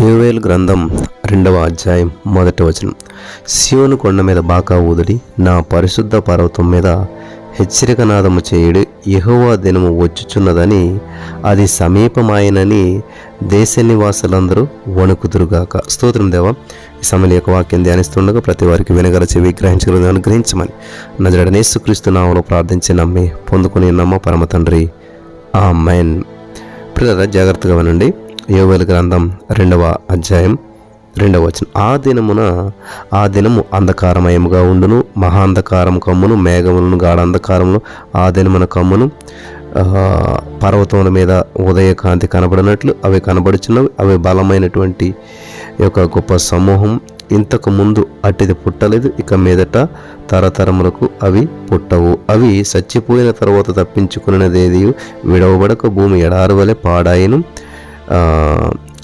యోవేలు గ్రంథం రెండవ అధ్యాయం మొదటి వచనం. శివుని కొండ మీద బాకా ఊదుడి నా పరిశుద్ధ పర్వతం మీద హెచ్చరిక నాదము చేయుడు యహోవా దినము వచ్చుచున్నదని అది సమీపమాయనని దేశ నివాసులందరూ వణుకుదురుగాక. స్తోత్రం దేవ ఈ సమయంలో యొక్క వాక్యం ధ్యానిస్తుండగా ప్రతి వారికి వినగల చెవి గ్రహించగలదు అనుగ్రహించమని నజరడనేసుక్రీస్తు నామలో ప్రార్థించి నమ్మి పొందుకుని నమ్మ పరమ తండ్రి. ఆ మైన్ పిల్లల జాగ్రత్తగా వినండి. యోవేల గ్రంథం రెండవ అధ్యాయం రెండవ వచనం. ఆ దినమున ఆ దినము అంధకారమయముగా ఉండును మహాంధకారం కమ్మును మేఘములను గాఢంధకారమును ఆ దినమున కమ్మును. పర్వతముల మీద ఉదయకాంతి కనబడినట్లు అవి కనబడుచున్నవి అవి బలమైనటువంటి యొక్క గొప్ప సమూహం. ఇంతకు ముందు అట్టిది పుట్టలేదు ఇక మీదట తరతరములకు అవి పుట్టవు. అవి చచ్చిపోయిన తర్వాత తప్పించుకున్నదేది విడవబడక భూమి ఎడారు వలె పాడాయను.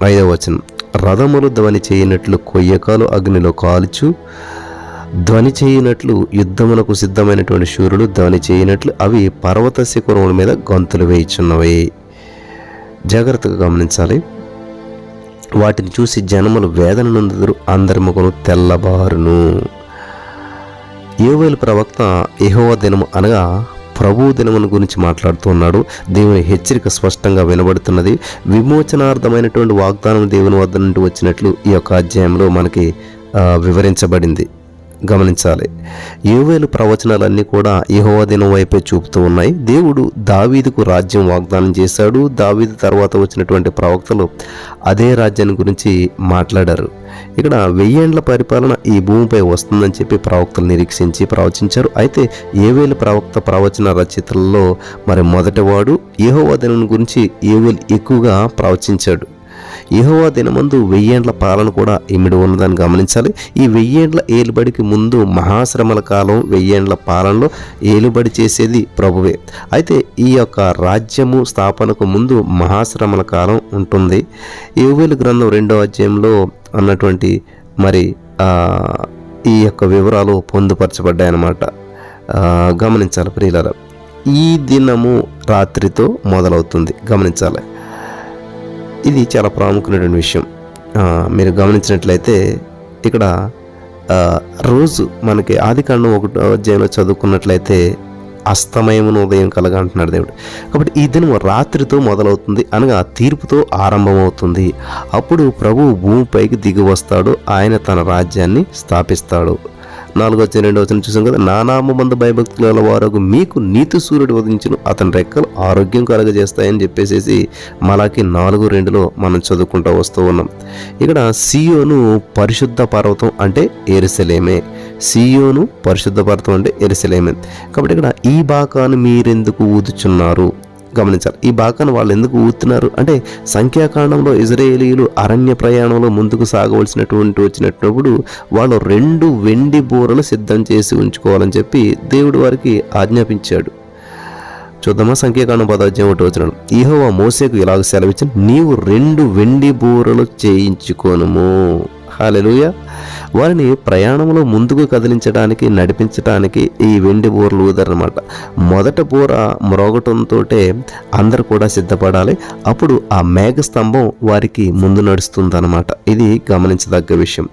ఐదవ వచనం. రథములు ధ్వని చేయనట్లు కొయ్యకాలు అగ్నిలో కాల్చు. ధ్వని చేయనట్లు యుద్ధమునకు సిద్ధమైనటువంటి శూరులు ధ్వని చేయనట్లు అవి పర్వత శిఖరముల మీద గొంతులు వేయుచున్నవి. జాగ్రత్తగా గమనించాలి. వాటిని చూసి జనములు వేదన నొందుదురు అందరి ముఖము తెల్లబారును. ఏవేలు ప్రవక్త యహోవ దినము అనగా ప్రభు దినమును గురించి మాట్లాడుతున్నాడు. దేవుని హెచ్చరిక స్పష్టంగా వినబడుతున్నది. విమోచనార్థమైనటువంటి వాగ్దానం దేవుని వద్ద నుండి వచ్చినట్లు ఈ యొక్క అధ్యాయంలో మనకి వివరించబడింది. గమనించాలి. యోవేలు ప్రవచనాలన్నీ కూడా యెహోవా దినం వైపే చూపుతూ ఉన్నాయి. దేవుడు దావీదుకు రాజ్యం వాగ్దానం చేశాడు. దావీదు తర్వాత వచ్చినటువంటి ప్రవక్తలు అదే రాజ్యాన్ని గురించి మాట్లాడారు. ఇక్కడ వెయ్యేండ్ల పరిపాలన ఈ భూమిపై వస్తుందని చెప్పి ప్రవక్తలు నిరీక్షించి ప్రవచించారు. అయితే ఏవేలు ప్రవక్త ప్రవచన రచయితలలో మరి మొదటివాడు. యెహోవా దినం గురించి ఏవేలు ఎక్కువగా ప్రవచించాడు. యహోవా దినమందు వెయ్యేండ్ల పాలన కూడా ఇమిడి ఉన్నదని గమనించాలి. ఈ వెయ్యేండ్ల ఏలుబడికి ముందు మహాశ్రమల కాలం వెయ్యేండ్ల పాలనలో ఏలుబడి చేసేది ప్రభువే. అయితే ఈ యొక్క రాజ్యము స్థాపనకు ముందు మహాశ్రమల కాలం ఉంటుంది. యోవేలు గ్రంథం రెండో అధ్యాయంలో అన్నటువంటి మరి ఈ యొక్క వివరాలు పొందుపరచబడ్డాయన్నమాట. గమనించాలి ప్రియులరా. ఈ దినము రాత్రితో మొదలవుతుంది. గమనించాలి. ఇది చాలా ప్రాముఖ్యమైనటువంటి విషయం. మీరు గమనించినట్లయితే ఇక్కడ రోజు మనకి ఆదికాండం ఒకటో అధ్యాయంలో చదువుకున్నట్లయితే అస్తమయమును ఉదయం కలగా అంటున్నాడు దేవుడు. కాబట్టి ఈ దినం రాత్రితో మొదలవుతుంది అనగా తీర్పుతో ఆరంభమవుతుంది. అప్పుడు ప్రభువు భూమిపైకి దిగి వస్తాడు ఆయన తన రాజ్యాన్ని స్థాపిస్తాడు. నాలుగో రెండు వచ్చిన చూసాం కదా? నా నామందు భయభక్తులు గల వారు మీకు నీతి సూర్యుడు ఉదయించును అతని రెక్కలు ఆరోగ్యం కలగజేస్తాయని చెప్పేసేసి మలాకి నాలుగు రెండులో మనం చదువుకుంటూ వస్తూ ఉన్నాం. ఇక్కడ సియోను పరిశుద్ధ పర్వతం అంటే ఎరుసలేమే. సియోను పరిశుద్ధ పర్వతం అంటే ఎరుసలేమే. కాబట్టి ఇక్కడ ఈ బాకాను మీరెందుకు ఊదుచున్నారు? గమనించాలి. ఈ బాకాను వాళ్ళు ఎందుకు ఊతున్నారు? అంటే సంఖ్యాకాండంలో ఇజ్రాయేలీలు అరణ్య ప్రయాణంలో ముందుకు సాగవలసినటువంటి వచ్చినప్పుడు వాళ్ళు రెండు వెండి బూరలు సిద్ధం చేసి ఉంచుకోవాలని చెప్పి దేవుడు వారికి ఆజ్ఞాపించాడు. చూద్దామా సంఖ్యాకాండం పదార్థం ఒకటి వచ్చిన ఈహోవా మోసేకు ఇలాగ సెలవిచ్చిన నీవు రెండు వెండి బూరలు చేయించుకోనుము. హాలెలుయా వారిని ప్రయాణంలో ముందుకు కదిలించడానికి నడిపించడానికి ఈ వెండి బూరలు ఊదరనమాట మొదట బూర మ్రోగటంతో అందరు కూడా సిద్ధపడాలి. అప్పుడు ఆ మేఘ స్తంభం వారికి ముందు నడుస్తుందన్నమాట. ఇది గమనించదగ్గ విషయం.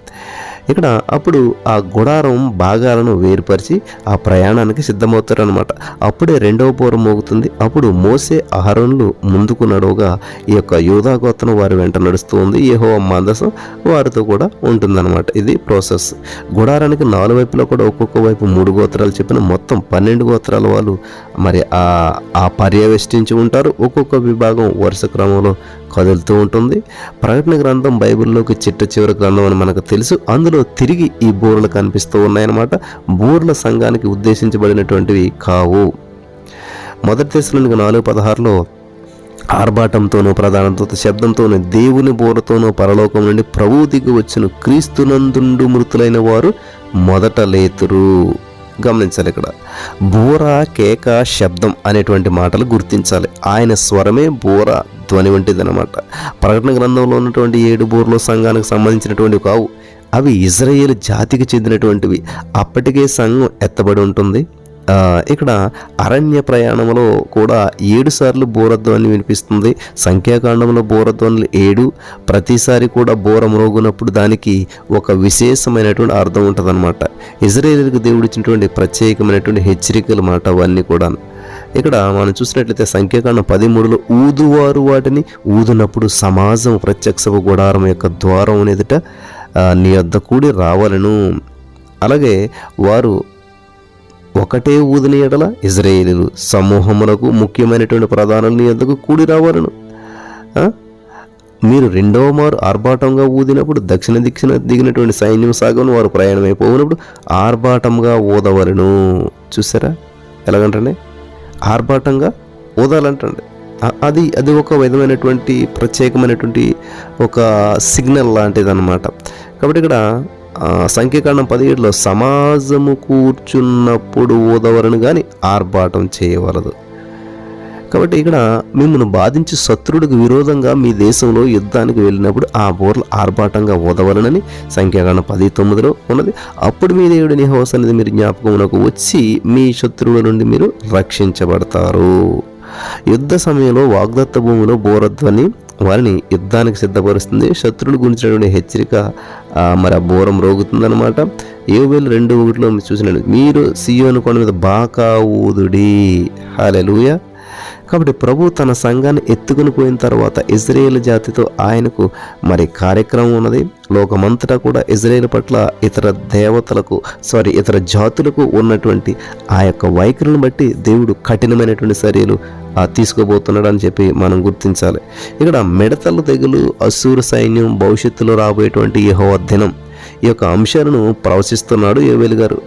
ఇక్కడ అప్పుడు ఆ గుడారం భాగాలను వేరుపరిచి ఆ ప్రయాణానికి సిద్ధమవుతారనమాట అప్పుడే రెండవ పూరం మోగుతుంది. అప్పుడు మోసే అహరణులు ముందుకు నడువుగా ఈ యొక్క యూధాగోత్రం వారి వెంట నడుస్తుంది ఏహో మందసం వారితో కూడా ఉంటుందన్నమాట. ఇది ప్రాసెస్. గుడారానికి నాలుగు వైపులో కూడా ఒక్కొక్క వైపు మూడు గోత్రాలు చెప్పిన మొత్తం పన్నెండు గోత్రాల వాళ్ళు మరి ఆ ఆ పర్యవేష్టించి ఉంటారు. ఒక్కొక్క విభాగం వరుస క్రమంలో కదులుతూ ఉంటుంది. ప్రకటన గ్రంథం బైబిల్లోకి చిట్ట చివరి గ్రంథం అని మనకు తెలుసు. అందులో తిరిగి ఈ బూరలు కనిపిస్తూ ఉన్నాయన్నమాట. బోర్ల సంఘానికి ఉద్దేశించబడినటువంటివి కావు. మొదటి దశలోనికి నాలుగు పదహారులో ఆర్భాటంతోనూ ప్రధానంతో శబ్దంతోనూ దేవుని బోరతోనూ పరలోకం నుండి ప్రభువు దిగి వచ్చిన క్రీస్తునందుండు మృతులైన వారు మొదట లేతురు. గమనించాలి ఇక్కడ. బూర కేక శబ్దం అనేటువంటి మాటలు గుర్తించాలి. ఆయన స్వరమే బూర ధ్వని వంటిది అనమాట ప్రకటన గ్రంథంలో ఉన్నటువంటి ఏడు బూరలో సంఘానికి సంబంధించినటువంటి కావు. అవి ఇజ్రాయేల్ జాతికి చెందినటువంటివి. అప్పటికే సంఘం ఎత్తబడి ఉంటుంది. ఇక్కడ అరణ్య ప్రయాణంలో కూడా ఏడు సార్లు బోరధ్వని వినిపిస్తుంది. సంఖ్యాకాండంలో బోరధ్వనులు ఏడు ప్రతిసారి కూడా బోర మ్రోగునప్పుడు దానికి ఒక విశేషమైనటువంటి అర్థం ఉంటుందన్నమాట. ఇజ్రాయేల్కి దేవుడిచ్చినటువంటి ప్రత్యేకమైనటువంటి హెచ్చరికలు మాట అవన్నీ కూడా ఇక్కడ మనం చూసినట్లయితే సంఖ్యాకాండం పదిమూడులో ఊదువారు వాటిని ఊదునప్పుడు సమాజం ప్రత్యక్షపు గుడారం యొక్క ద్వారం ఎదుట నీ వద్ద కూడి రావాలను. అలాగే వారు ఒకటే ఊదిన ఎడల ఇజ్రాయేలీలు సమూహములకు ముఖ్యమైనటువంటి ప్రధానులు ఎందుకు కూడి రావాలను. మీరు రెండవ మారు ఆర్భాటంగా ఊదినప్పుడు దక్షిణ దిక్షిణ దిగినటువంటి సైన్యం సాగం వారు ప్రయాణమైపోయినప్పుడు ఆర్భాటంగా ఊదవలను. చూసారా? ఎలాగంటండి? ఆర్భాటంగా ఊదాలంటండి. అది అది ఒక విధమైనటువంటి ప్రత్యేకమైనటువంటి ఒక సిగ్నల్ లాంటిది అనమాట కాబట్టి ఇక్కడ సంఖ్యాకాండం పదిహేడులో సమాజము కూర్చున్నప్పుడు ఊదవలను కానీ ఆర్భాటం చేయవలదు. కాబట్టి ఇక్కడ మిమ్మల్ని బాధించి శత్రుడికి విరోధంగా మీ దేశంలో యుద్ధానికి వెళ్ళినప్పుడు ఆ బోర్లు ఆర్భాటంగా ఓదవలనని సంఖ్యాకాండం పది తొమ్మిదిలో ఉన్నది. అప్పుడు మీ దేవుడి నిహోస్ అనేది మీరు జ్ఞాపకమునకు వచ్చి మీ శత్రువుల నుండి మీరు రక్షించబడతారు. యుద్ధ సమయంలో వాగ్దత్త భూమిలో బోరధ్వని వారిని యుద్ధానికి సిద్ధపరుస్తుంది. శత్రువులు గురించినటువంటి హెచ్చరిక మరి ఆ బోరం రోగుతుందనమాట ఏవేలు రెండు ఒకటిలో మీరు మీరు సియోను కొండ మీద బాకా ఊదుడి. హాలెలుయా. కాబట్టి ప్రభు తన సంఘాన్ని ఎత్తుకుని పోయిన తర్వాత ఇజ్రాయేల్ జాతితో ఆయనకు మరి కార్యక్రమం ఉన్నది. లోకమంతటా కూడా ఇజ్రాయేల్ పట్ల ఇతర దేవతలకు సారీ ఇతర జాతులకు ఉన్నటువంటి ఆ యొక్క వైఖరిని బట్టి దేవుడు కఠినమైనటువంటి చర్యలు ఆ, తీసుకోబోతున్నాడు అని చెప్పి మనం గుర్తించాలి. ఇక్కడ మిడతల తెగులు అసూరు సైన్యం భవిష్యత్తులో రాబోయేటువంటి యహోవ దినం. ఈ యొక్క అంశాలను ప్రవచిస్తున్నాడు ఏవేలు గారు.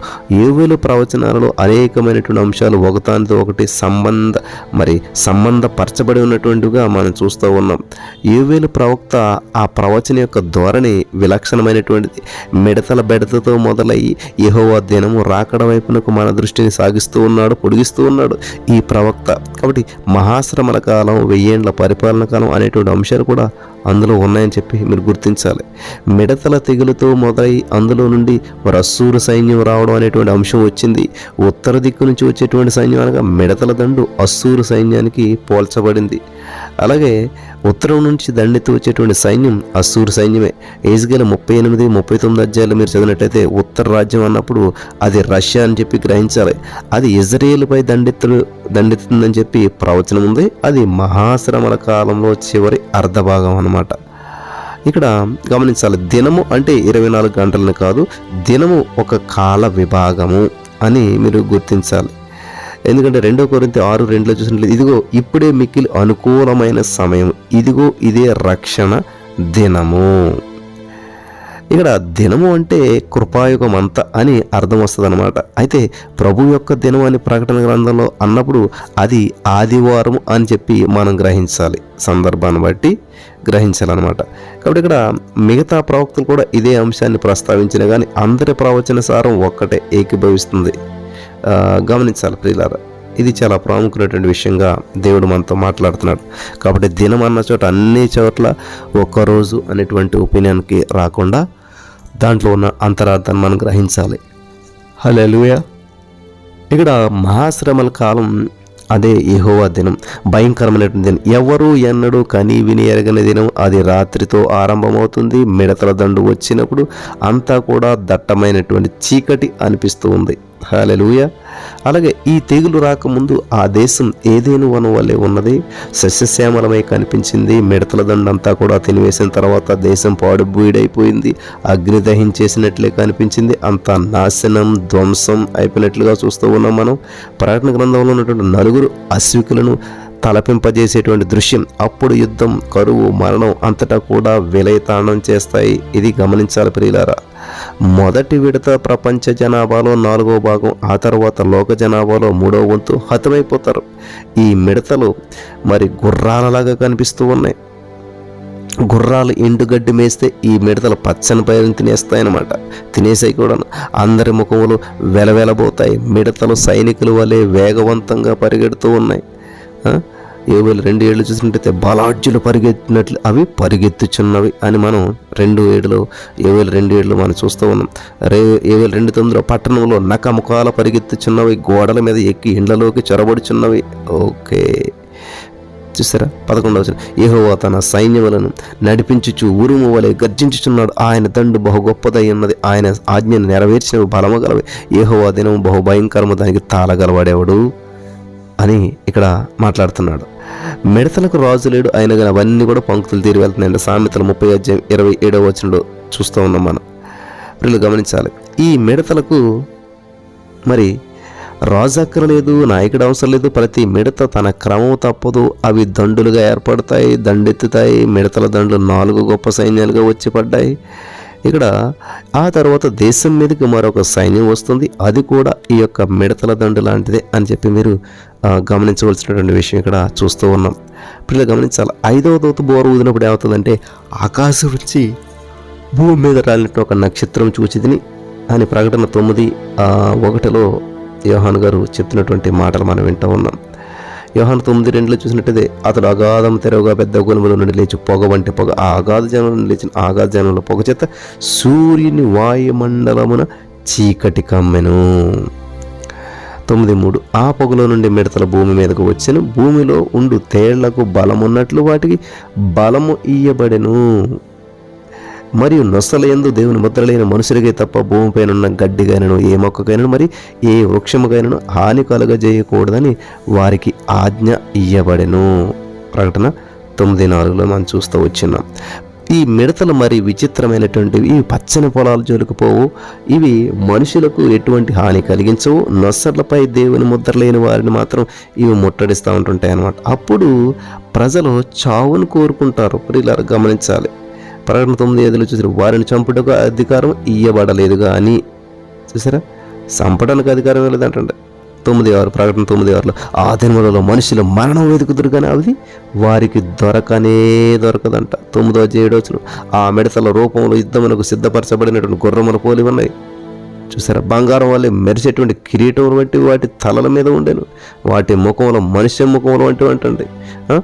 ఏవేలు ప్రవచనాలలో అనేకమైనటువంటి అంశాలు ఒకదానితో ఒకటి సంబంధ మరి సంబంధపరచబడి ఉన్నటువంటివిగా మనం చూస్తూ ఉన్నాం. ఏవేలు ప్రవక్త ఆ ప్రవచన యొక్క ధోరణి విలక్షణమైనటువంటిది. మిడతల బెడతతో మొదలయ్యి యహోవా దినము రాకడ వైపునకు మన దృష్టిని సాగిస్తూ ఉన్నాడు పొడిగిస్తూ ఉన్నాడు ఈ ప్రవక్త. కాబట్టి మహాశ్రమల కాలం వెయ్యేండ్ల పరిపాలన కాలం అనేటువంటి అంశాలు కూడా అందులో ఉన్నాయని చెప్పి మీరు గుర్తించాలి. మిడతల తెగులుతో మొదలై అందులో నుండి మరి అస్సూరు సైన్యం రావడం అనేటువంటి అంశం వచ్చింది. ఉత్తర దిక్కు నుంచి వచ్చేటువంటి సైన్యం అనగా మిడతల దండు అస్సూరు సైన్యానికి పోల్చబడింది. అలాగే ఉత్తరం నుంచి దండెత్తి వచ్చేటువంటి సైన్యం అస్సూరు సైన్యమే. ఏజ్గల ముప్పై ఎనిమిది ముప్పై తొమ్మిది అధ్యాయులు మీరు చదివినట్టయితే ఉత్తర రాజ్యం అన్నప్పుడు అది రష్యా అని చెప్పి గ్రహించాలి. అది ఇజ్రాయేల్పై దండెత్తు దండెత్తుందని చెప్పి ప్రవచనం ఉంది. అది మహాశ్రమల కాలంలో చివరి అర్ధభాగం అన్నమాట. ఇక్కడ గమనించాలి దినము అంటే ఇరవై నాలుగు గంటలని కాదు దినము ఒక కాల విభాగము అని మీరు గుర్తించాలి. ఎందుకంటే రెండో కొరింత ఆరు రెండులో చూసినట్లు ఇదిగో ఇప్పుడే మిక్కిలి అనుకూలమైన సమయం. ఇదిగో ఇదే రక్షణ దినము. ఇక్కడ దినము అంటే కృపాయుగం అంత అని అర్థం వస్తుంది అనమాట అయితే ప్రభు యొక్క దినం అని ప్రకటన గ్రంథంలో అన్నప్పుడు అది ఆదివారం అని చెప్పి మనం గ్రహించాలి. సందర్భాన్ని బట్టి గ్రహించాలన్నమాట. కాబట్టి ఇక్కడ మిగతా ప్రవక్తలు కూడా ఇదే అంశాన్ని ప్రస్తావించిన కానీ అందరి ప్రవచన సారం ఒక్కటే ఏకీభవిస్తుంది. గమనించాలి ప్రియులారా. ఇది చాలా ప్రాముఖ్యమైనటువంటి విషయంగా దేవుడు మనతో మాట్లాడుతున్నాడు. కాబట్టి దినం అన్న చోట అన్ని చోట్ల ఒక్కరోజు అనేటువంటి ఒపీనియన్కి రాకుండా దాంట్లో ఉన్న అంతరార్థాన్ని మనం గ్రహించాలి. హలో ఇక్కడ మహాశ్రమల కాలం అదే యహోవా దినం భయంకరమైనటువంటి దినం. ఎవరు ఎన్నడూ కని విని ఎరగని దినం అది రాత్రితో ఆరంభమవుతుంది మిడతల దండు వచ్చినప్పుడు అంతా కూడా దట్టమైనటువంటి చీకటి అనిపిస్తూ ఉంది. హాలెలుయ అలాగే ఈ తెగులు రాకముందు ఆ దేశం ఏదేను వనం వల్లే ఉన్నది? సస్యశ్యామలమై కనిపించింది. మిడతల దండంతా కూడా తినివేసిన తర్వాత దేశం పాడు బూయిడైపోయింది అగ్ని దహించేసినట్లే కనిపించింది. అంత నాశనం ధ్వంసం అయిపోయినట్లుగా చూస్తూ ఉన్నాం మనం. ప్రకటన గ్రంథంలో ఉన్నటువంటి నలుగురు అశ్వికులను తలపింపజేసేటువంటి దృశ్యం. అప్పుడు యుద్ధం కరువు మరణం అంతటా కూడా విలయతాండం చేస్తాయి. ఇది గమనించాలి ప్రియులారా. మొదటి విడత ప్రపంచ జనాభాలో నాలుగో భాగం ఆ తర్వాత లోక జనాభాలో మూడో వంతు హతమైపోతారు. ఈ మిడతలు మరి గుర్రాలలాగా కనిపిస్తూ ఉన్నాయి. గుర్రాలు ఎండుగడ్డి మేస్తే ఈ మిడతలు పచ్చని పైరుని తినేస్తాయన్నమాట. తినేసాయి కూడా అందరి ముఖములు వెలవెలబోతాయి. మిడతలు సైనికుల వలె వేగవంతంగా పరిగెడుతూ ఉన్నాయి. ఏవేలు రెండు ఏళ్ళు చూసినట్టయితే బలాఢ్యులు పరిగెత్తినట్లు అవి పరిగెత్తుచున్నవి అని మనం రెండు ఏడులో ఏవేలు రెండు ఏళ్ళు మనం చూస్తూ ఉన్నాం. రే ఏవేలు రెండు తొమ్మిదిలో పట్టణంలో నకముఖాల పరిగెత్తుచున్నవి గోడల మీద ఎక్కి ఇండ్లలోకి చొరబడుచున్నవి. ఓకే. చూసారా? పదకొండవ వచనం. తన సైన్యములను నడిపించుచు ఉరుము వలె గర్జించుచున్నాడు. ఆయన దండు బహు గొప్పదై ఉన్నది. ఆయన ఆజ్ఞను నెరవేర్చినవి బలము గలవి. యెహోవా దినము బహు భయంకరము. దానికి తాళగలవాడేవాడు? అని ఇక్కడ మాట్లాడుతున్నాడు. మిడతలకు రాజు లేడు ఆయన కానీ అవన్నీ కూడా పంక్తులు తీరి వెళ్తున్నాయండి సామెతలు ముప్పై అధ్యాయం ఇరవై ఏడవ వచనంలో చూస్తూ ఉన్నాం మనం. వీళ్ళు గమనించాలి. ఈ మిడతలకు మరి రాజు అక్కరలేదు నాయకుడు అవసరం లేదు. ప్రతి మిడత తన క్రమం తప్పదు. అవి దండులుగా ఏర్పడతాయి దండెత్తుతాయి. మిడతల దండులు నాలుగు గొప్ప సైన్యాలుగా వచ్చి పడ్డాయి. ఇక్కడ ఆ తర్వాత దేశం మీదకి మరొక సైన్యం వస్తుంది. అది కూడా ఈ యొక్క మిడతల దండు లాంటిదే అని చెప్పి మీరు గమనించవలసినటువంటి విషయం ఇక్కడ చూస్తూ ఉన్నాం. పిల్లలు గమనించాలి ఐదవ దూత బోరు ఊదినప్పుడు ఏమవుతుందంటే ఆకాశం నుంచి భూమి మీద రాలినట్టు ఒక నక్షత్రం చూచిదిని అని ప్రకటన తొమ్మిది ఒకటిలో యోహాన్ గారు చెప్తున్నటువంటి మాటలు మనం వింటూ ఉన్నాం. యోహాన్ తొమ్మిది రెండులో చూసినట్టయితే అతడు అగాధం తెరవుగా పెద్ద గుణముల నుండి లేచి పొగ వంటి పొగ ఆ అగాధ జనం నుండి లేచిన ఆగాధ జనంలో పొగ చేత సూర్యుని వాయుమండలమున చీకటి కమ్మెను. తొమ్మిది మూడు ఆ పొగలో నుండి మిడతల భూమి మీదకు వచ్చిన. భూమిలో ఉండు తేళ్ళకు బలమున్నట్లు వాటికి బలము ఇయ్యబడెను. మరియు నొసలయందు దేవుని ముద్రలైన మనుషులకే తప్ప భూమిపైన ఉన్న ఏ మొక్కకైనను మరి ఏ వృక్షముకైనను హాని కలుగజేయకూడదని వారికి ఆజ్ఞ ఇయ్యబడెను. ప్రకటన తొమ్మిది నాలుగులో మనం చూస్తూ వచ్చినాం. ఈ మిడతలు మరి విచిత్రమైనటువంటివి ఇవి పచ్చని పొలాలు జోలికిపోవు ఇవి మనుషులకు ఎటువంటి హాని కలిగించవు నొసర్లపై దేవుని ముద్ర లేని వారిని మాత్రం ఇవి ముట్టడిస్తూ ఉంటుంటాయి అన్నమాట అప్పుడు ప్రజలు చావును కోరుకుంటారు. ప్రియులారు గమనించాలి. ప్రకటన తొమ్మిది ఐదులో చూసారు వారిని చంపుటకు అధికారం ఇయ్యబడలేదు కానీ చూసారా? చంపడానికి అధికారం లేదంటే తొమ్మిది ఆరు ప్రకటన తొమ్మిది ఆరులో ఆ దినములలో మనుషులు మరణం వెతుకుతురు కానీ అది వారికి దొరకనే దొరకదంట. తొమ్మిదో చేయడోచులు ఆ మిడతల రూపంలో యుద్ధమునకు సిద్ధపరచబడినటువంటి గుర్రముల పోలి ఉన్నాయి చూసారా? బంగారం వల్లే మెరిసేటువంటి కిరీటం వంటి వాటి తలల మీద ఉండేను. వాటి ముఖంలో మనుష్య ముఖంలో వంటి వంటండి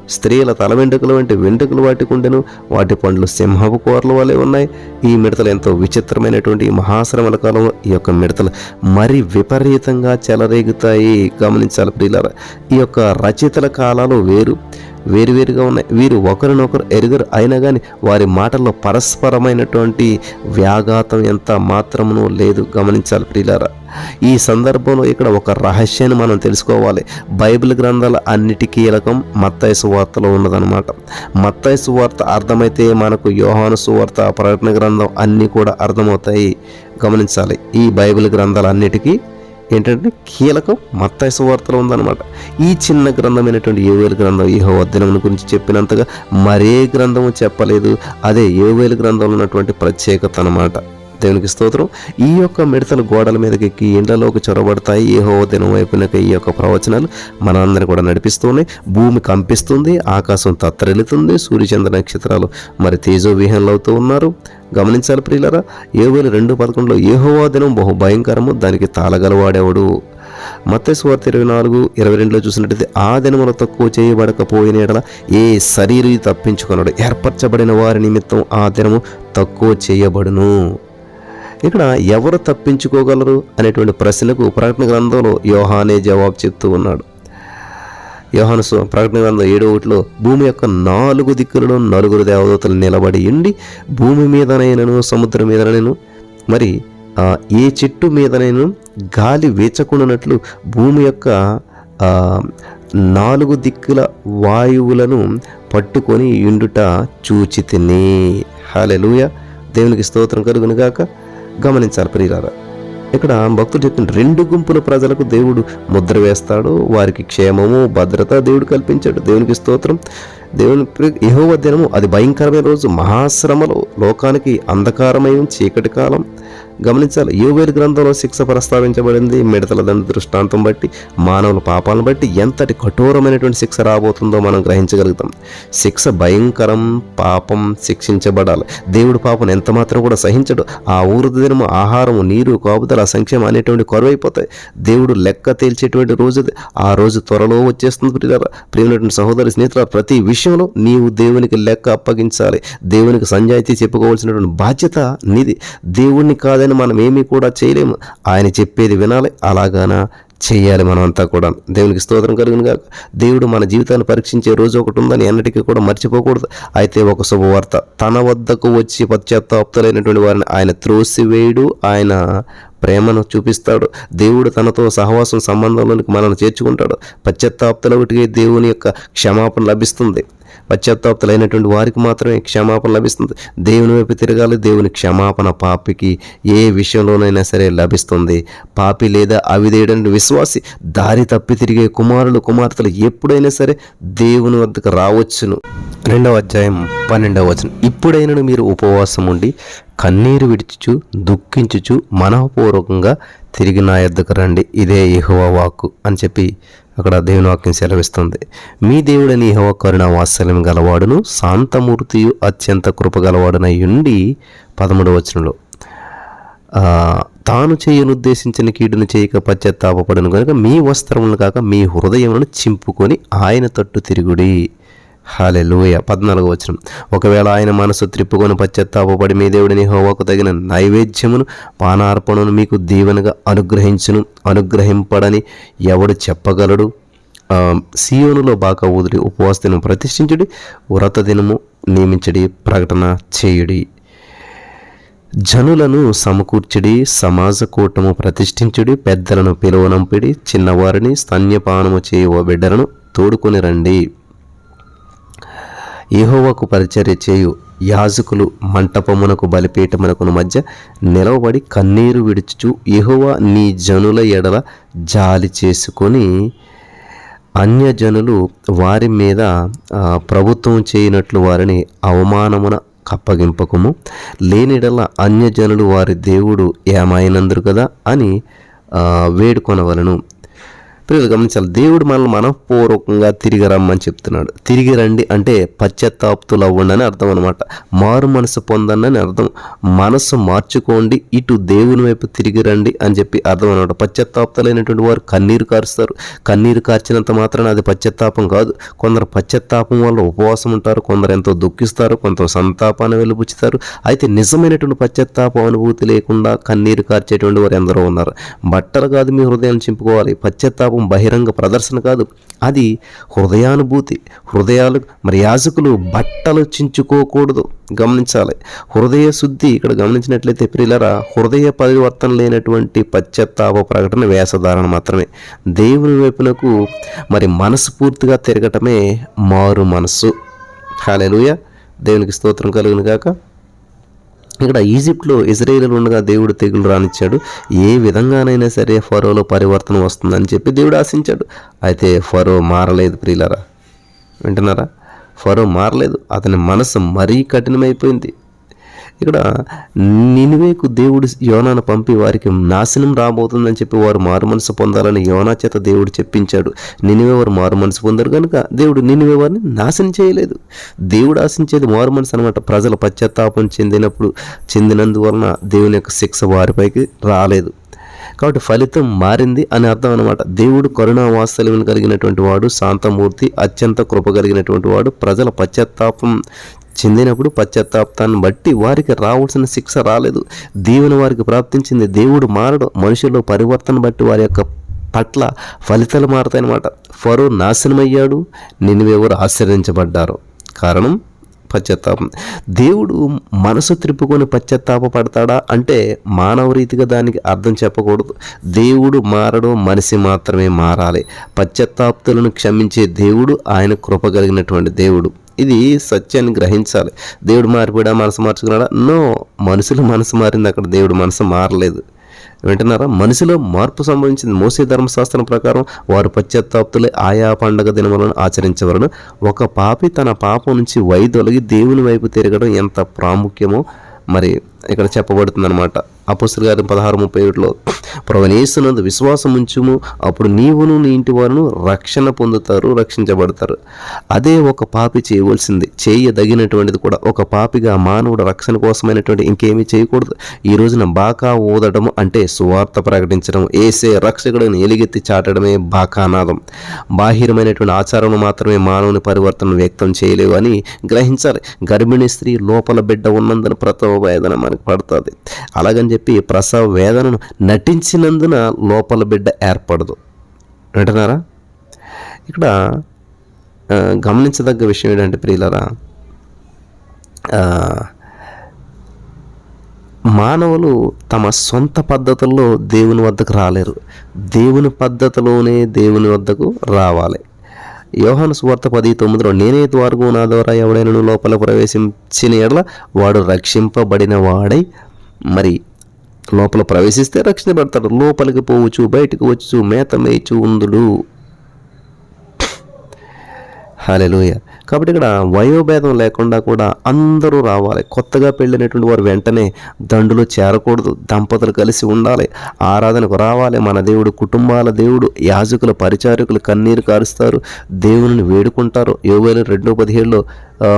స్త్రీల తల వెంట్రుకలు వంటి వెంట్రుకలు వాటికి ఉండెను. వాటి పండ్లు సింహపు కూరల వలె ఉన్నాయి. ఈ మిడతలు ఎంతో విచిత్రమైనటువంటి మహాశ్రమల కాలం ఈ యొక్క మిడతలు మరి విపరీతంగా చెలరేగుతాయి. గమనించాలి ప్రియులారా. ఈ యొక్క రచయితల కాలాలు వేరు. వేరువేరుగా ఉన్నాయి. వీరు ఒకరినొకరు ఎరుగరు. అయినా కానీ వారి మాటల్లో పరస్పరమైనటువంటి వ్యాఘాతం ఎంత మాత్రమునూ లేదు. గమనించాలి ప్రియులారా. ఈ సందర్భంలో ఇక్కడ ఒక రహస్యాన్ని మనం తెలుసుకోవాలి. బైబిల్ గ్రంథాల అన్నిటి కీలకం మత్తాయి సువార్తలో ఉన్నదనమాట మత్తాయి సువార్త అర్థమైతే మనకు యోహాను సువార్త ప్రకటన గ్రంథం అన్నీ కూడా అర్థమవుతాయి. గమనించాలి. ఈ బైబిల్ గ్రంథాలన్నిటికీ ఏంటంటే కీలకం మత్తాయి సువార్తలో ఉందన్నమాట. ఈ చిన్న గ్రంథమైనటువంటి ఏవేలు గ్రంథం ఈ దినముల గురించి చెప్పినంతగా మరే గ్రంథము చెప్పలేదు. అదే ఏవేలు గ్రంథంలో ఉన్నటువంటి ప్రత్యేకత అన్నమాట. దేవునికి స్తోత్రం. ఈ యొక్క మిడతలు గోడల మీదకి ఎక్కి ఇండ్లలోకి చొరబడతాయి. ఏహో దినం వైపునక ఈ యొక్క ప్రవచనాలు మనందరినీ కూడా నడిపిస్తూనే భూమి కంపిస్తుంది ఆకాశం తత్తరిల్లుతుంది సూర్యచంద్ర నక్షత్రాలు మరి తేజో అవుతూ ఉన్నారు. గమనించాలి ప్రియులరా ఏవేలు రెండు పదకొండులో ఏహోవా దినం బహు భయంకరము దానికి తాళగలవాడేవాడు? మత్స్వార్త ఇరవై నాలుగు ఇరవై రెండులో చూసినట్టయితే ఆ దినములు తక్కువ చేయబడకపోయిన ఎడల ఏ శరీరం తప్పించుకున్నాడు ఏర్పరచబడిన వారి నిమిత్తం ఆ దినము తక్కువ చేయబడును. ఇక్కడ ఎవరు తప్పించుకోగలరు అనేటువంటి ప్రశ్నకు ప్రకటన గ్రంథంలో యోహానే జవాబు చెప్తూ ఉన్నాడు. యోహాను ప్రకటన గ్రంథం ఏడో ఒకటిలో భూమి యొక్క నాలుగు దిక్కులలో నలుగురు దేవదూతలు నిలబడి ఉండి భూమి మీదనైనను సముద్రం మీదనైనను మరి ఏ చెట్టు మీదనైనా గాలి వీచకుండానట్లు భూమి యొక్క నాలుగు దిక్కుల వాయువులను పట్టుకొని ఇండుట చూచి తిని హాలెలూయ. దేవునికి స్తోత్రం కలుగునుగాక గాక. గమనించాలి ప్రియులారా. ఇక్కడ భక్తుడు చెప్తున్న రెండు గుంపుల ప్రజలకు దేవుడు ముద్ర వేస్తాడు వారికి క్షేమము భద్రత దేవుడు కల్పించాడు దేవునికి స్తోత్రం. దేవుని యహోవ దినము అది భయంకరమైన రోజు మహాశ్రమలో లోకానికి అంధకారమయం చీకటి కాలం. గమనించాలి. యోవేలు గ్రంథంలో శిక్ష ప్రస్తావించబడింది. మిడతల దండ దృష్టాంతం బట్టి మానవుల పాపాలను బట్టి ఎంతటి కఠోరమైనటువంటి శిక్ష రాబోతుందో మనం గ్రహించగలుగుతాం. శిక్ష భయంకరం పాపం శిక్షించబడాలి. దేవుడు పాపం ఎంత మాత్రం కూడా సహించడు. ఆ ఊరు దినము ఆహారము నీరు కాపుదల సంక్షేమం అనేటువంటి కొరవైపోతాయి. దేవుడు లెక్క తేల్చేటువంటి రోజు ఆ రోజు త్వరలో వచ్చేస్తుంది ప్రియుల ప్రియమైనటువంటి సహోదరి స్నేహితుల ప్రతి విషయంలో నీవు దేవునికి లెక్క అప్పగించాలి. దేవునికి సంజాయితీ చెప్పుకోవాల్సినటువంటి బాధ్యత నీది. దేవుణ్ణి లేదని మనం ఏమీ కూడా చేయలేము. ఆయన చెప్పేది వినాలి అలాగానా చేయాలి మనం అంతా కూడా. దేవునికి స్తోత్రం కలుగును కాక దేవుడు మన జీవితాన్ని పరీక్షించే రోజు ఒకటి ఉందని ఎన్నటికీ కూడా మర్చిపోకూడదు. అయితే ఒక శుభవార్త. తన వద్దకు వచ్చి పశ్చాత్తాప్తులైనటువంటి వారిని ఆయన త్రోసివేయుడు. ఆయన ప్రేమను చూపిస్తాడు. దేవుడు తనతో సహవాసం సంబంధంలోనికి మనల్ని చేర్చుకుంటాడు. పశ్చాత్తాప్తులకి దేవుని యొక్క క్షమాపణ లభిస్తుంది. పశ్చాత్తాప్తులైనటువంటి వారికి మాత్రమే క్షమాపణ లభిస్తుంది. దేవుని వైపు తిరగాలి దేవుని క్షమాపణ పాపికి ఏ విషయంలోనైనా సరే లభిస్తుంది. పాపి లేదా అవిధేయుడని విశ్వాసి దారి తప్పి తిరిగే కుమారులు కుమార్తెలు ఎప్పుడైనా సరే దేవుని వద్దకు రావచ్చును. రెండవ అధ్యాయం పన్నెండవ వచనం. ఇప్పుడైనను మీరు ఉపవాసం ఉండి కన్నీరు విడిచుచు దుఃఖించుచు మనఃపూర్వకంగా తిరిగి నా యొద్దకు రండి. ఇదే యెహోవా వాక్కు అని చెప్పి అక్కడ దేవుని వాక్యం సెలవిస్తుంది. మీ దేవుడని యెహోవా కరుణ వాత్సల్యం గలవాడును శాంతమూర్తియు అత్యంత కృప గలవాడునై ఉండి పదమూడవ వచనంలో తాను చేయనుద్దేశించిన కీడును చేయక పశ్చాత్తాపడను కనుక మీ వస్త్రములను కాక మీ హృదయములను చింపుకొని ఆయన తట్టు తిరుగుడి. హాలెలూయ పద్నాలుగు వచనం. ఒకవేళ ఆయన మనసు త్రిప్పుకొని పశ్చత్తాపడి మీ దేవుడిని హోవాకు తగిన నైవేద్యమును పానార్పణను మీకు దీవెనగా అనుగ్రహించును అనుగ్రహింపడని ఎవడు చెప్పగలడు? ఆ, సియోనులో బాగా ఊదుడి ఉపవాస దినం ప్రతిష్ఠించుడి వ్రత దినము నియమించడి ప్రకటన చేయుడి. జనులను సమకూర్చుడి సమాజ కూటము ప్రతిష్ఠించుడి పెద్దలను పిలువనంపిడి చిన్నవారిని స్తన్యపానము చేయవ బిడ్డలను తోడుకొని రండి. యెహోవాకు పరిచర్య చేయు యాజకులు మంటపమునకు బలిపీఠమునకును మధ్య నిలవబడి కన్నీరు విడుచుచు యెహోవా నీ జనుల ఎడల జాలి చేసుకొని అన్యజనులు వారి మీద ప్రభుత్వం చేయనట్లు వారిని అవమానమున కప్పగింపకము. లేనిడల అన్యజనులు వారి దేవుడు ఏమైనందురు కదా అని వేడుకొనవలను. ప్రియులు గమనించాలి. దేవుడు మనల్ని మనఃపూర్వకంగా తిరిగి రమ్మని చెప్తున్నాడు. తిరిగి రండి అంటే పశ్చాత్తాప్తులు అవ్వండి అని అర్థం అనమాట మారు మనసు పొందండి అని అర్థం. మనసు మార్చుకోండి. ఇటు దేవుని వైపు తిరిగి రండి అని చెప్పి అర్థం అనమాట పశ్చాత్తాప్తులైనటువంటి వారు కన్నీరు కారుస్తారు. కన్నీరు కార్చినంత మాత్రాన అది పశ్చాత్తాపం కాదు. కొందరు పశ్చాత్తాపం వల్ల ఉపవాసం ఉంటారు. కొందరు ఎంతో దుఃఖిస్తారు. కొంత సంతాపాన్ని వెలుపుచ్చుతారు అయితే నిజమైనటువంటి పశ్చాత్తాప అనుభూతి లేకుండా కన్నీరు కార్చేటువంటి వారు ఎందరో ఉన్నారు. బట్టలు కాదు మీ హృదయాన్ని చింపుకోవాలి. పశ్చాత్తాప బహిరంగ ప్రదర్శన కాదు. అది హృదయానుభూతి హృదయాలు మరి యాజకులు బట్టలు చించుకోకూడదు. గమనించాలి. హృదయ శుద్ధి ఇక్కడ గమనించినట్లయితే ప్రియులరా హృదయ పరివర్తన లేనటువంటి పశ్చాత్తాప ప్రకటన వేషధారణ మాత్రమే. దేవుని వైపునకు మరి మనస్ఫూర్తిగా తిరగటమే మారు మనస్సు. హాలెలూయ. దేవునికి స్తోత్రం కలుగును గాక. ఇక్కడ ఈజిప్ట్లో ఇజ్రాయేల్ ఉండగా దేవుడు తెగులు రానిచ్చాడు. ఏ విధంగానైనా సరే ఫరోలో పరివర్తన వస్తుందని చెప్పి దేవుడు ఆశించాడు. అయితే ఫరో మారలేదు ప్రియులరా. వింటున్నారా? ఫరో మారలేదు. అతని మనసు మరీ కఠినమైపోయింది. ఇక్కడ నినివేకు దేవుడు యోనాను పంపి వారికి నాశనం రాబోతుందని చెప్పి వారు మారు మనసు పొందాలని యోనా చేత దేవుడు చెప్పించాడు. నినివే వారు మారు మనసు పొందారు కనుక దేవుడు నినివే వారిని నాశనం చేయలేదు. దేవుడు ఆశించేది మారు మనసు అనమాట ప్రజల పశ్చాత్తాపం చెందినప్పుడు చెందినందువలన దేవుని యొక్క శిక్ష వారిపైకి రాలేదు. కాబట్టి ఫలితం మారింది అని అర్థం అనమాట దేవుడు కరుణా వాత్సల్యం కలిగినటువంటి వాడు శాంతమూర్తి అత్యంత కృప కలిగినటువంటి వాడు ప్రజల పశ్చాత్తాపం చెందినప్పుడు పశ్చాత్తాప్తాన్ని బట్టి వారికి రావాల్సిన శిక్ష రాలేదు. దీవెన వారికి ప్రాప్తించింది దేవుడు మారడం. మనుషుల్లో పరివర్తన బట్టి వారి యొక్క పట్ల ఫలితాలు మారతాయన్నమాట. ఫరో నాశనమయ్యాడు. నినివెవరు ఆశ్చర్యించబడ్డారు. కారణం పశ్చాత్తాపం. దేవుడు మనసు త్రిప్పుకొని పశ్చాత్తాప పడతాడా అంటే మానవ రీతిగా దానికి అర్థం చెప్పకూడదు. దేవుడు మారడం మనిషి మాత్రమే మారాలి. పశ్చాత్తాప్తులను క్షమించే దేవుడు ఆయన కృప కలిగినటువంటి దేవుడు. ఇది సత్యాన్ని గ్రహించాలి. దేవుడు మారిపోయా మనసు మార్చుకున్నాడా? నో. మనుషుల మనసు మారింది. అక్కడ దేవుడు మనసు మారలేదు. వింటున్నారా? మనిషిలో మార్పు సంభవించింది. మోసే ధర్మశాస్త్రం ప్రకారం వారు పశ్చాత్తాప్తులే ఆయా పండగ దినములను ఆచరించవలను. ఒక పాపి తన పాపం నుంచి వైదొలగి దేవుని వైపు తిరగడం ఎంత ప్రాముఖ్యమో మరి ఇక్కడ చెప్పబడుతుంది అనమాట అపుస్తుల గారి పదహారు ముప్పై ఏడులో ప్రవణేస్తున్నందు విశ్వాసం ఉంచుము అప్పుడు నీవును నీ ఇంటి వారును రక్షణ పొందుతారు రక్షించబడతారు. అదే ఒక పాపి చేయవలసింది చేయదగినటువంటిది కూడా ఒక పాపిగా మానవుడు రక్షణ కోసమైనటువంటి ఇంకేమీ చేయకూడదు. ఈ రోజున బాకా ఊదడం అంటే సువార్త ప్రకటించడం ఏసే రక్షకుడిని ఎలిగెత్తి చాటడమే బాకానాదం. బాహిరమైనటువంటి ఆచారం మాత్రమే మానవుని పరివర్తన వ్యక్తం చేయలేవు అని గ్రహించాలి. గర్భిణీ స్త్రీ లోపల బిడ్డ ఉన్నందున ప్రసవ వేదన మనకు పడుతుంది. అలాగని చెప్పి ప్రసవ వేదనను నటించినందున లోపల బిడ్డ ఏర్పడదు. వింటున్నారా? ఇక్కడ గమనించదగ్గ విషయం ఏంటంటే ప్రియులరా మానవులు తమ సొంత పద్ధతుల్లో దేవుని వద్దకు రాలేరు. దేవుని పద్ధతిలోనే దేవుని వద్దకు రావాలి. యోహాను సువార్త పది తొమ్మిదిలో నేనే ద్వారము నా ద్వారా ఎవడైనా లోపల ప్రవేశించిన ఎడల వాడు రక్షింపబడిన వాడై మరి లోపల ప్రవేశిస్తే రక్షించబడతాడు. లోపలికి పోవచ్చు బయటకు వచ్చు మేత మేయచ్చు ఉందుడు. హాలెలుయ. కాబట్టి ఇక్కడ వయోభేదం లేకుండా కూడా అందరూ రావాలి. కొత్తగా పెళ్ళినటువంటి వారు వెంటనే దండులో చేరకూడదు. దంపతులు కలిసి ఉండాలి. ఆరాధనకు రావాలి. మన దేవుడు కుటుంబాల దేవుడు యాజకుల పరిచారకులు కన్నీరు కారుస్తారు. దేవుని వేడుకుంటారు. యోవేలు రెండో పదిహేడులో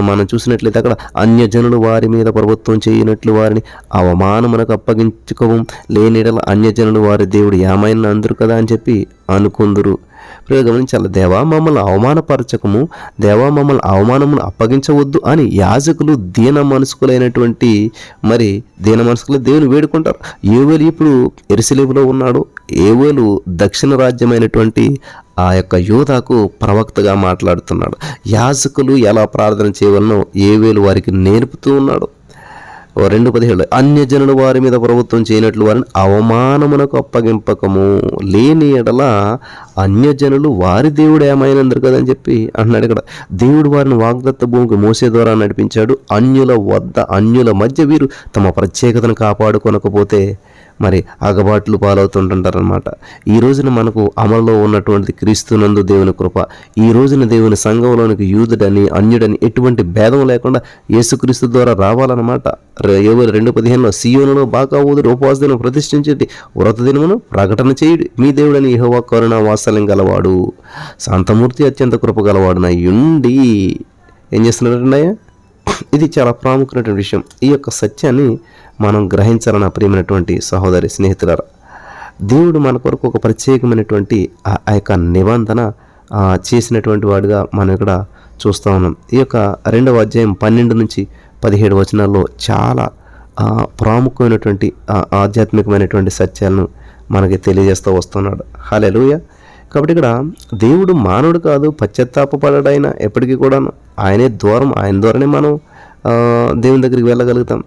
మనం చూసినట్లయితే అక్కడ అన్యజనులు వారి మీద ప్రభుత్వం చేయనట్లు వారిని అవమానమునకు అప్పగించుకోవం లేనిడల అన్యజనులు వారి దేవుడు ఏమైనా అందరు కదా అని చెప్పి అనుకుందరు. ప్రియ గమనించాలి దేవా మమ్మల్ని అవమానపరచకము దేవా మమ్మల్ని అవమానమును అప్పగించవద్దు అని యాజకులు దీన మనసుకులైనటువంటి మరి దీన మనసుకులు దేవుని వేడుకుంటారు. ఏవేలు ఇప్పుడు ఎరుసలేములో ఉన్నాడు. ఏవేలు దక్షిణ రాజ్యమైనటువంటి ఆ యొక్క యోధాకు ప్రవక్తగా మాట్లాడుతున్నాడు. యాజకులు ఎలా ప్రార్థన చేయవలనో ఏవేలు వారికి నేర్పుతూ ఉన్నాడు. రెండు పదిహేడు. అన్యజనులు వారి మీద ప్రభుత్వం చేయనట్లు వారిని అవమానమునకు అప్పగింపకము. లేని ఎడల అన్యజనులు వారి దేవుడు ఏమైనందరు కదని చెప్పి అంటున్నాడు ఇక్కడ. దేవుడు వారిని వాగ్దత్త భూమికి మోసే ద్వారా నడిపించాడు. అన్యుల వద్ద అన్యుల మధ్య వీరు తమ ప్రత్యేకతను కాపాడుకొనకపోతే మరి అగబాట్లు పాలవుతుంటుంటారనమాట ఈ రోజున మనకు అమలులో ఉన్నటువంటి క్రీస్తునందు దేవుని కృప. ఈ రోజున దేవుని సంఘంలోనికి యూదుడని అన్యుడని ఎటువంటి భేదం లేకుండా యేసుక్రీస్తు ద్వారా రావాలన్నమాట. ఎవరు రెండు పదిహేనులో సియోనులో బాగా ఊదుడు ఉపవాస ప్రతిష్ఠించేది వ్రత దినమును ప్రకటన చేయుడు మీ దేవుడని యహోవా కరుణ వాత్సల్యం గలవాడు. శాంతమూర్తి అత్యంత కృప గలవాడున ఉండి ఏం చేస్తున్నారండి ఇది చాలా ప్రాముఖ్యమైన విషయం. ఈ యొక్క సత్యాన్ని మనం గ్రహించాలన్న ప్రియమైనటువంటి సహోదరి స్నేహితులారా దేవుడు మన కొరకు ఒక ప్రత్యేకమైనటువంటి ఆ- యొక్క నిబంధన చేసినటువంటి వాడుగా మనం ఇక్కడ చూస్తూ ఉన్నాం. ఈ యొక్క రెండవ అధ్యాయం పన్నెండు నుంచి పదిహేడు వచనాల్లో చాలా ప్రాముఖ్యమైనటువంటి ఆధ్యాత్మికమైనటువంటి సత్యాలను మనకి తెలియజేస్తూ వస్తున్నాడు. హాలెలుయ కాబట్టి ఇక్కడ దేవుడు మానవుడు కాదు పశ్చాత్తాపడడైన ఎప్పటికీ కూడా ఆయనే దూరం ఆయన ద్వారానే మనం దేవుని దగ్గరికి వెళ్ళగలుగుతాం.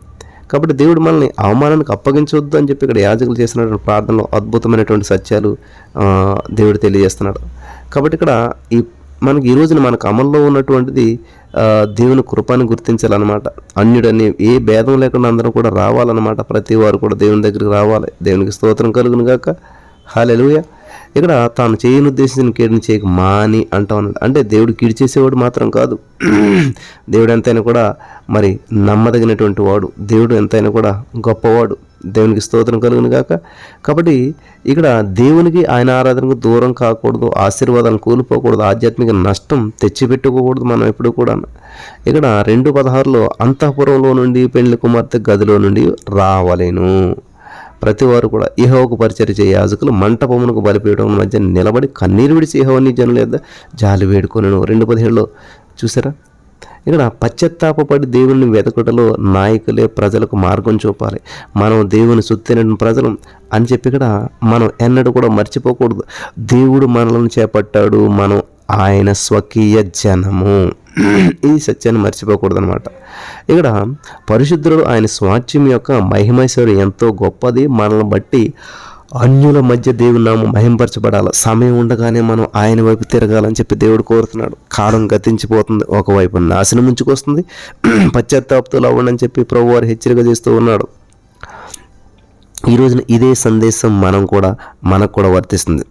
కాబట్టి దేవుడు మనల్ని అవమానానికి అప్పగించవద్దు అని చెప్పి ఇక్కడ యాజకులు చేసినటువంటి ప్రార్థనలో అద్భుతమైనటువంటి సత్యాలు దేవుడు తెలియజేస్తున్నాడు. కాబట్టి ఇక్కడ ఈ మనకి ఈ రోజున మనకు అమల్లో ఉన్నటువంటిది దేవుని కృపాన్ని గుర్తించాలన్నమాట. అన్యుడని ఏ భేదం లేకుండా అందరూ కూడా రావాలన్నమాట. ప్రతి వారు కూడా దేవుని దగ్గరికి రావాలి. దేవునికి స్తోత్రం కలుగును గాక. హాలెలుయా ఇక్కడ తాను చేయని ఉద్దేశించిన కీడుని చేయక మాని అంటా ఉన్నాడు అంటే దేవుడు కీడు చేసేవాడు మాత్రం కాదు. దేవుడు ఎంతైనా కూడా మరి నమ్మదగినటువంటి వాడు. దేవుడు ఎంతైనా కూడా గొప్పవాడు. దేవునికి స్తోత్రం కలుగును గాక. కాబట్టి ఇక్కడ దేవునికి ఆయన ఆరాధనకు దూరం కాకూడదు ఆశీర్వాదాలను కోల్పోకూడదు ఆధ్యాత్మిక నష్టం తెచ్చిపెట్టుకోకూడదు మనం ఎప్పుడు కూడా. ఇక్కడ రెండు పదహారులో అంతఃపురంలో నుండి పెళ్ళి కుమార్తె గదిలో నుండి రావలేను. ప్రతివారు కూడా ఇహోకు పరిచర్య చేయ యాజకులు మంటపమునకు బలిపీయడం మధ్య నిలబడి కన్నీరు విడిచి ఇహోని జనులేదా జాలి వేడుకొనను. రెండు పదిహేడులో చూసారా? ఇక్కడ పశ్చత్తాపడి దేవుని వెతకటలో నాయకులే ప్రజలకు మార్గం చూపాలి. మనం దేవుని సుత్తిన ప్రజలు అని చెప్పి ఇక్కడ మనం ఎన్నడూ కూడా మర్చిపోకూడదు. దేవుడు మనలను చేపట్టాడు. మనం ఆయన స్వకీయ జనము. ఈ సత్యాన్ని మర్చిపోకూడదు అనమాట ఇక్కడ పరిశుద్ధుడు ఆయన స్వాచ్యం యొక్క మహిమైశ్వరు ఎంతో గొప్పది. మనల్ని బట్టి అన్యుల మధ్య దేవుని నామం మహింపరచబడాలి. సమయం ఉండగానే మనం ఆయన వైపు తిరగాలని చెప్పి దేవుడు కోరుతున్నాడు. కాలం గతించిపోతుంది. ఒకవైపు నాశనం ముంచుకొస్తుంది. పశ్చాత్తాపతులు అవ్వండి అని చెప్పి ప్రభువారు హెచ్చరిక చేస్తూ ఉన్నాడు. ఈ రోజున ఇదే సందేశం మనం కూడా మనకు కూడా వర్తిస్తుంది.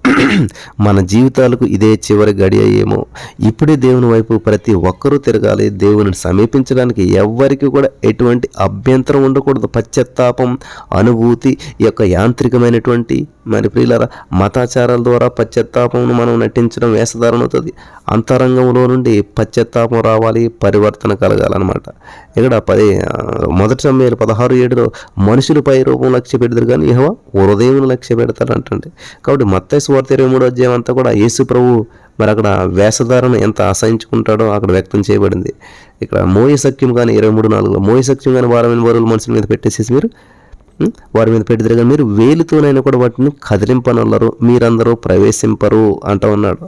మన జీవితాలకు ఇదే చివరి గడియ ఏమో. ఇప్పుడే దేవుని వైపు ప్రతి ఒక్కరూ తిరగాలి. దేవుని సమీపించడానికి ఎవ్వరికి కూడా ఎటువంటి అభ్యంతరం ఉండకూడదు. పశ్చాత్తాపం అనుభూతి యొక్క యాంత్రికమైనటువంటి మరి ప్రియులరా మతాచారాల ద్వారా పశ్చాత్తాపమును మనం నటించడం వేషధారణ అవుతుంది. అంతరంగంలో నుండి పశ్చాత్తాపం రావాలి పరివర్తన కలగాలన్నమాట. ఇక్కడ పది మొదటి సమయాలు పదహారు ఏడులో మనుషులు పై రూపం లక్ష్య పెడతారు కానీ యెహోవా హృదయం లక్ష్య పెడతారు అంటండి. కాబట్టి మత్తయి సువార్త ఇరవై మూడో అధ్యాయం అంతా కూడా యేసు ప్రభు మరి అక్కడ వేషధారణ ఎంత అసహించుకుంటాడో అక్కడ వ్యక్తం చేయబడింది. ఇక్కడ మోయ సఖ్యం కానీ ఇరవై మూడు నాలుగులో మోయ సఖ్యం కానీ వారమైన వరువులు మనుషుల మీద పెట్టేసేసి మీరు వారి మీద పెడితే కానీ మీరు వేలుతోనైనా కూడా వాటిని కదిలింపనల్లరు మీరందరూ ప్రవేశింపరు అంటూ ఉన్నాడు.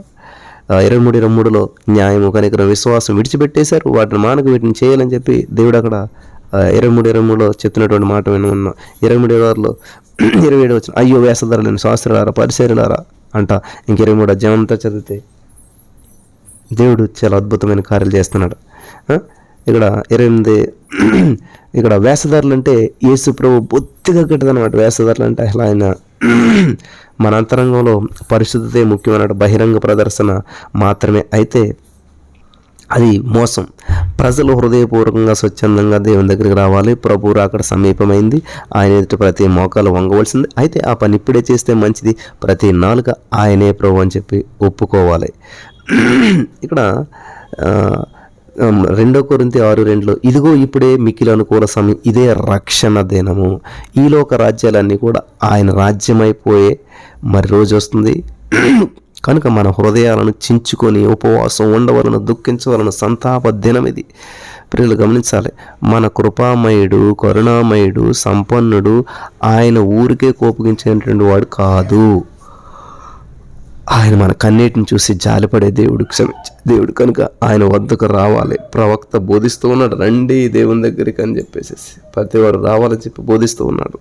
ఇరవై మూడు ఇరవై మూడులో న్యాయము కనికరం విశ్వాసం విడిచిపెట్టేశారు. వాటిని మానకు వీటిని చేయాలని చెప్పి దేవుడు అక్కడ ఇరవై మూడు ఇరవై మూడులో చెప్తున్నటువంటి మాట విని ఉన్నాం. ఇరవై మూడు ఇరవై ఆరులో ఇరవై ఏడు వచ్చిన అయ్యో వేసధరలేని శాస్త్రులారా పరిశీలారా అంట ఇంక ఇరవై మూడు అధ్యాయంతో చదివితే దేవుడు చాలా అద్భుతమైన కార్యాలు చేస్తున్నాడు. ఇక్కడ ఇరవై ఎనిమిది ఇక్కడ వేషధారులు అంటే యేసు ప్రభు బొత్తిగా కట్టదనమాట వేషధారులు అంటే అసలు ఆయన మన అంతరంగంలో పరిశుద్ధతే ముఖ్యమైన బహిరంగ ప్రదర్శన మాత్రమే. అయితే అది మోసం. ప్రజలు హృదయపూర్వకంగా స్వచ్ఛందంగా దేవుని దగ్గరికి రావాలి. ప్రభు అక్కడ సమీపమైంది. ఆయన ఎదుట ప్రతి మోకాలు వంగవలసింది. అయితే ఆ పని ఇప్పుడే చేస్తే మంచిది. ప్రతి నాలుక ఆయనే ప్రభు అని చెప్పి ఒప్పుకోవాలి. ఇక్కడ రెండో కొరింత ఆరు రెండులో ఇదిగో ఇప్పుడే మిక్కిలి అనుకూల సమయం ఇదే రక్షణ దినము. ఈ లోక రాజ్యాలన్నీ కూడా ఆయన రాజ్యమైపోయే మరి రోజు వస్తుంది. కనుక మన హృదయాలను చించుకొని ఉపవాసం ఉండవలను దుఃఖించవలను సంతాప దినం ఇది. ప్రియులు గమనించాలి మన కృపామయుడు కరుణామయుడు సంపన్నుడు ఆయన ఊరికే కోపగించేటువంటి వాడు కాదు. ఆయన మన కన్నీటిని చూసి జాలిపడే దేవుడు క్షమించే. దేవుడు కనుక ఆయన వద్దకు రావాలి ప్రవక్త బోధిస్తూ ఉన్నాడు రండి దేవుని దగ్గరికి అని చెప్పేసి ప్రతివాడు రావాలని చెప్పి బోధిస్తూ ఉన్నాడు.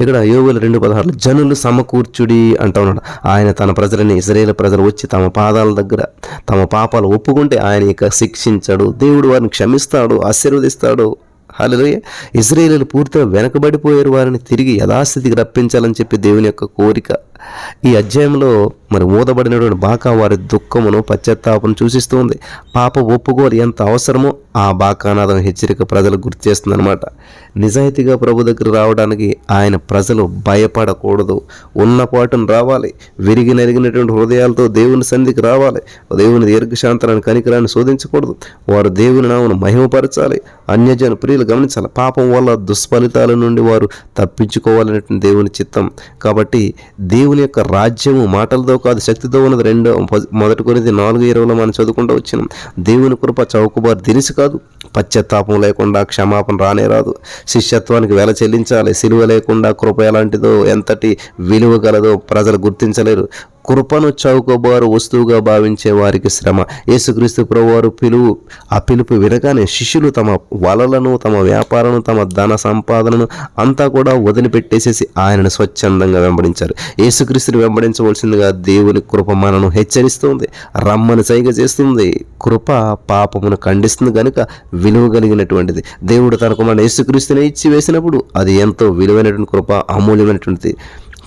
ఇక్కడ యోగుల రెండు పదహారులు జనులు సమకూర్చుడి అంటూ ఉన్నాడు. ఆయన తన ప్రజలని ఇజ్రాయేల్ ప్రజలు వచ్చి తమ పాదాల దగ్గర తమ పాపాలు ఒప్పుకుంటే ఆయన ఇక శిక్షించాడు. దేవుడు వారిని క్షమిస్తాడు ఆశీర్వదిస్తాడు. హాలలోయ ఇజ్రాయేలీలు పూర్తిగా వెనకబడిపోయారు వారిని తిరిగి యథాస్థితికి రప్పించాలని చెప్పి దేవుని యొక్క కోరిక. ఈ అధ్యాయంలో మరి ఊదబడినటువంటి బాకా వారి దుఃఖమును పశ్చాత్తాపం సూచిస్తుంది పాప ఒప్పుకోరు. ఎంత అవసరమో ఆ బాకానాదం హెచ్చరిక ప్రజలు గుర్తు చేస్తుందన్నమాట. నిజాయితీగా ప్రభు దగ్గర రావడానికి ఆయన ప్రజలు భయపడకూడదు. ఉన్న పాటును రావాలి. విరిగి నరిగినటువంటి హృదయాలతో దేవుని సంధికి రావాలి. దేవుని దీర్ఘశాంతరాన్ని కనికరాన్ని శోధించకూడదు. వారు దేవుని నామను మహిమపరచాలి. అన్యజన ప్రియులు గమనించాలి. పాపం వల్ల దుష్ఫలితాల నుండి వారు తప్పించుకోవాలనేటువంటి దేవుని చిత్తం. కాబట్టి దేవుని యొక్క రాజ్యము మాటలతో కాదు శక్తితో ఉన్నది. రెండో మొదటి కొనిది నాలుగు ఇరవైలో మనం చదువుకుంటూ వచ్చినాం. దేవుని కృప చౌకబారు దినిసి కాదు. పశ్చాత్తాపం లేకుండా క్షమాపణ రానే రాదు. శిష్యత్వానికి వెల చెల్లించాలి. సిలువ లేకుండా కృప ఎలాంటిదో ఎంతటి విలువ గలదో ప్రజలు గుర్తించలేరు. కృపను చౌకబారు వస్తువుగా భావించే వారికి శ్రమ. యేసుక్రీస్తు ప్రభువారు పిలువు ఆ పిలుపు వినగానే శిష్యులు తమ వలలను తమ వ్యాపారం తమ ధన సంపాదనను అంతా కూడా వదిలిపెట్టేసేసి ఆయనను స్వచ్ఛందంగా వెంబడించారు. యేసుక్రీస్తుని వెంబడించవలసిందిగా దేవుని కృప మనను హెచ్చరిస్తుంది రమ్మని సైగ చేస్తుంది. కృప పాపమును ఖండిస్తుంది కనుక విలువ కలిగినటువంటిది. దేవుడు తనకు మన యేసుక్రీస్తుని ఇచ్చి వేసినప్పుడు అది ఎంతో విలువైనటువంటి కృప అమూల్యమైనటువంటిది.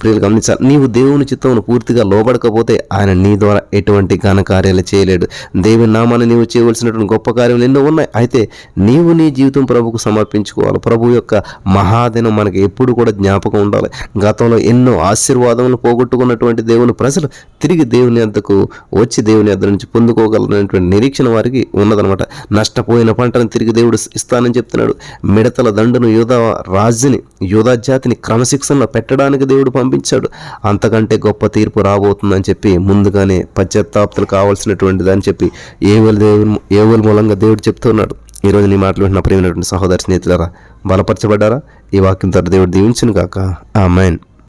ప్రియులు గమనించాలి. నీవు దేవుని చిత్తమును పూర్తిగా లోబడకపోతే ఆయన నీ ద్వారా ఎటువంటి ఘన కార్యాలు చేయలేడు. దేవుని నామాన్ని నీవు చేయవలసినటువంటి గొప్ప కార్యాలు ఎన్నో ఉన్నాయి. అయితే నీవు నీ జీవితం ప్రభుకు సమర్పించుకోవాలి. ప్రభు యొక్క మహాదినం మనకి ఎప్పుడు కూడా జ్ఞాపకం ఉండాలి. గతంలో ఎన్నో ఆశీర్వాదములు పోగొట్టుకున్నటువంటి దేవుని ప్రజలు తిరిగి దేవుని వద్దకు వచ్చి దేవుని వద్ద నుంచి పొందుకోగలనటువంటి నిరీక్షణ వారికి ఉన్నదనమాట నష్టపోయిన పంటను తిరిగి దేవుడు ఇస్తానని చెప్తున్నాడు. మిడతల దండును యూదా రాజుని యూదా జాతిని క్రమశిక్షణలో పెట్టడానికి దేవుడు పంపి పంపించాడు అంతకంటే గొప్ప తీర్పు రాబోతుందని చెప్పి ముందుగానే పశ్చాత్తాప్తులు కావాల్సినటువంటిది అని చెప్పి ఏవల్ దేవుని ఏవల్ మూలంగా దేవుడు చెప్తున్నాడు. ఈరోజు నీ మాటలు వింటున్న ప్రేమైనటువంటి సహోదర స్నేహితులారా బలపరచబడ్డారా? ఈ వాక్యం ద్వారా దేవుడు దీవించును కాక ఆ మైన్